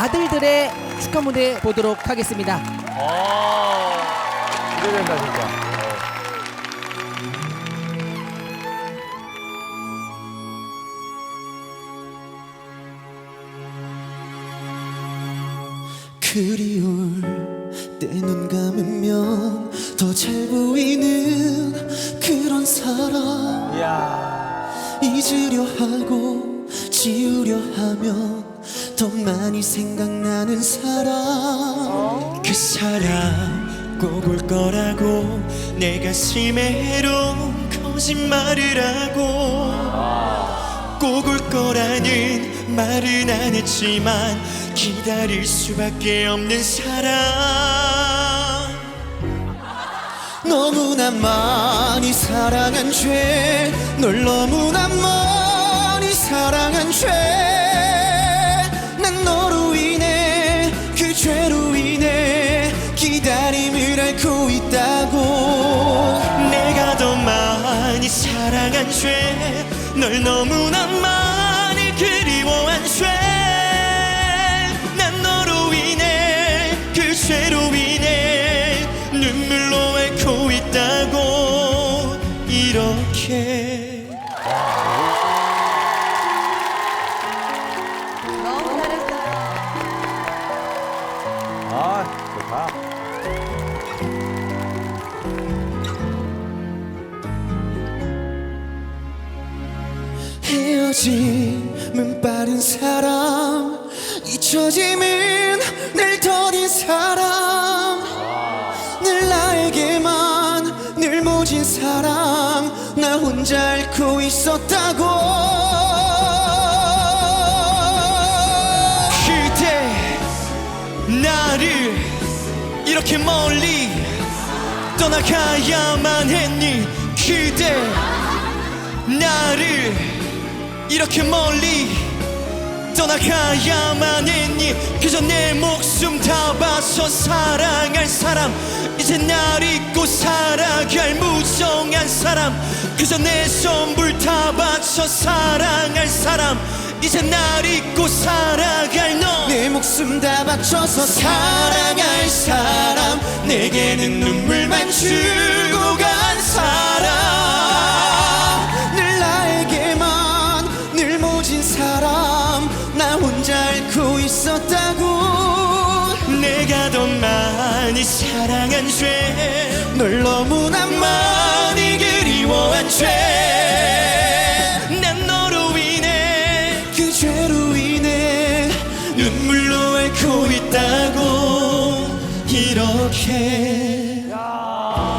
아들들의 축하 무대 보도록 하겠습니다. 아, 기대된다 진짜. 그리울 때 눈 감으면 더 잘 보이는 그런 사람 이야. 잊으려 하고 지우려 하면 더 많이 생각나는 사람. 그 사람 꼭 올 거라고 내 가슴에 해로운 거짓말을 하고 꼭 올 거라는 말은 안 했지만 기다릴 수밖에 없는 사람. 너무나 많이 사랑한 죄 널 너무나 많이 사랑한 죄 기다림을 앓고 있다고 내가 더 많이 사랑한 죄 널 너무나 많이 그리워한 죄난 너로 인해 그 죄로 인해 눈물로 앓고 있다고 이렇게 너무 잘했어요. 아, 좋다. 헤어짐은 빠른 사람 잊혀짐은 늘 더딘 사람. 늘 나에게만 늘 모진 사랑 나 혼자 앓고 있었다고. 그대 나를 이렇게 멀리 떠나가야만 했니? 그대 나를 이렇게 멀리 떠나가야만 했니? 그저 내 목숨 다 바쳐 사랑할 사람 이제 날 잊고 살아갈 무정한 사람 그저 내 전부를 다 바쳐 사랑할 사람 이제 날 잊고 살아갈 너. 내 목숨 다 바쳐서 사랑할 사람. 내게는 눈물만 주고 간 사람. 늘 나에게만 늘 모진 사람. 나 혼자 앓고 있었다고. 내가 더 많이 사랑한 죄 널 너무나 많이 그리워한 죄 앓고 있다고 이렇게